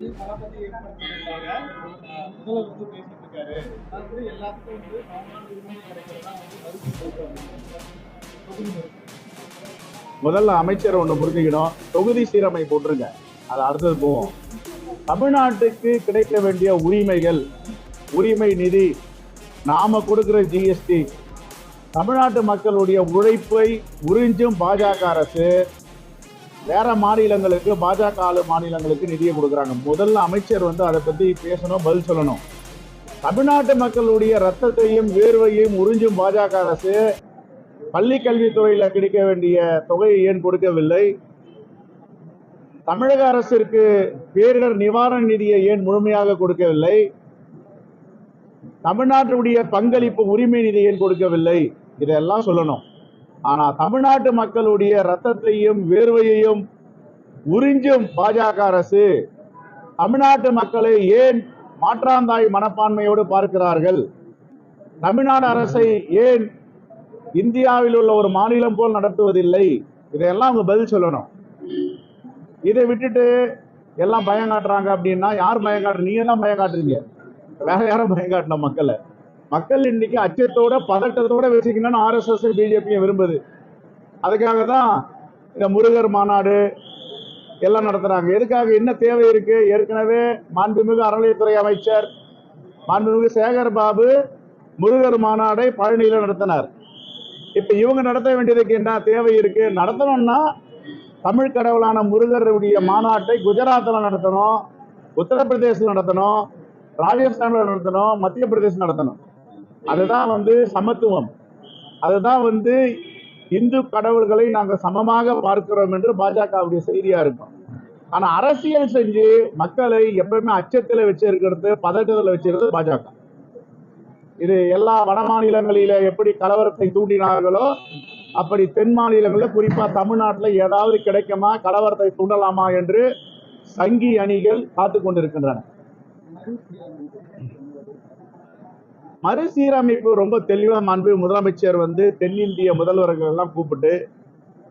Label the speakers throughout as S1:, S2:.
S1: தளபதி முதல்வர் வந்து பேசிட்டு இருக்காரு எல்லாத்துக்கும் வந்து சமமான உரிமை கிடைக்கிறதா வந்து சொல்றாங்க
S2: முதல்ல அமைச்சர் ஒன்று புரிஞ்சுக்கணும் தொகுதி சீரமை போட்டுருங்க அது அடுத்தது போவோம். தமிழ்நாட்டுக்கு கிடைக்க வேண்டிய உரிமைகள் உரிமை நிதி நாம கொடுக்கிற ஜிஎஸ்டி தமிழ்நாட்டு மக்களுடைய உழைப்பை உறிஞ்சும் பாஜக அரசு வேற மாநிலங்களுக்கு பாஜக ஆளு மாநிலங்களுக்கு நிதியை கொடுக்குறாங்க. முதல்ல அமைச்சர் வந்து அதை பத்தி பேசணும் பதில் சொல்லணும். தமிழ்நாட்டு மக்களுடைய ரத்தத்தையும் வேர்வையும் உறிஞ்சும் பாஜக அரசு பள்ளி கல்வித்துறையில் கிடைக்க வேண்டிய தொகையை ஏன் கொடுக்கவில்லை? தமிழக அரசிற்கு பேரிடர் நிவாரண நிதியை ஏன் முழுமையாக கொடுக்கவில்லை? தமிழ்நாட்டுடைய பங்களிப்பு உரிமை நிதி ஏன் கொடுக்கவில்லை? இதெல்லாம் சொல்லணும். ஆனா தமிழ்நாட்டு மக்களுடைய ரத்தத்தையும் வேர்வையையும் உறிஞ்சும் பாஜக அரசு தமிழ்நாட்டு மக்களை ஏன் மாற்றாந்தாய் மனப்பான்மையோடு பார்க்கிறார்கள்? தமிழ்நாடு அரசை ஏன் இந்தியாவில் உள்ள ஒரு மாநிலம் போல் நடத்துவதில்லை? இதையெல்லாம் அவங்க பதில் சொல்லணும். இதை விட்டுட்டு எல்லாம் பயம் காட்டுறாங்க அப்படின்னா யார் பயம் காட்டுறீங்க நீங்க தான் பயம் காட்டுறீங்க. வேற யாரும் பயம் காட்டணும் மக்களை. மக்கள் இன்னைக்கு அச்சத்தோட பதட்டத்தோட வச்சுக்கணும்னு ஆர்எஸ்எஸ் பிஜேபியும் விரும்புது. அதுக்காக தான் இந்த முருகர் மாநாடு எல்லாம் நடத்துகிறாங்க எதுக்காக என்ன தேவை இருக்கு? ஏற்கனவே மாண்புமிகு அறநிலையத்துறை அமைச்சர் மாண்புமிகு சேகர் பாபு முருகர் மாநாடை பழனியில் நடத்தினார். இப்போ இவங்க நடத்த வேண்டியதுக்கு என்ன தேவை இருக்கு? நடத்தணும்னா தமிழ் கடவுளான முருகருடைய மாநாட்டை குஜராத்தில் நடத்தணும் உத்தரப்பிரதேசத்தில் நடத்தணும் ராஜஸ்தானில் நடத்தணும் மத்திய பிரதேசம் நடத்தணும். அதுதான் வந்து சமத்துவம். அதுதான் வந்து இந்து கடவுள்களை நாங்கள் சமமாக பார்க்கிறோம் என்று பாஜகவுடைய செய்தியா இருக்கும். ஆனா அரசியல் செஞ்சு மக்களை எப்பவுமே அச்சத்துல வச்சிருக்கிறது பதட்டத்துல வச்சிருக்கிறது பாஜக. இது எல்லா வட மாநிலங்களில எப்படி கலவரத்தை தூண்டினார்களோ அப்படி தென் மாநிலங்களில் குறிப்பா தமிழ்நாட்டில் ஏதாவது கிடைக்குமா கலவரத்தை தூண்டலாமா என்று சங்கி அணிகள் காத்து கொண்டிருக்கின்றன. மறுசீரமைப்பு ரொம்ப தெளிவாக மாண்பு முதலமைச்சர் வந்து தென்னிந்திய முதல்வர்கள் எல்லாம் கூப்பிட்டு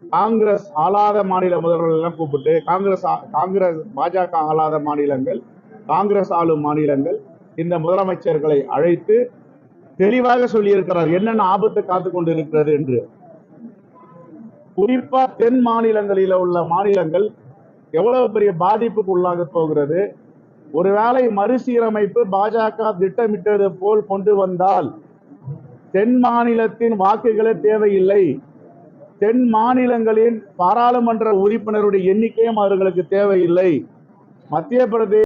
S2: காங்கிரஸ் ஆளாத மாநில முதல்வர்கள் எல்லாம் கூப்பிட்டு காங்கிரஸ் ஆ- காங்கிரஸ் பாஜக ஆளாத மாநிலங்கள் காங்கிரஸ் ஆளும் மாநிலங்கள் இந்த முதலமைச்சர்களை அழைத்து தெளிவாக சொல்லியிருக்கிறார். என்னென்ன ஆபத்து காத்து கொண்டு இருக்கிறது என்று. குறிப்பா தென் மாநிலங்களில உள்ள மாநிலங்கள் எவ்வளவு பெரிய பாதிப்புக்கு உள்ளாக போகிறது ஒருவேளை மறுசீரமைப்பு பாஜக திட்டமிட்டது போல் கொண்டு வந்தால் தென் மாநிலத்தின் வாக்குகளே தேவையில்லை. தென் மாநிலங்களின் பாராளுமன்ற உறுப்பினருடைய எண்ணிக்கையும் அவர்களுக்கு தேவையில்லை. மத்திய பிரதேச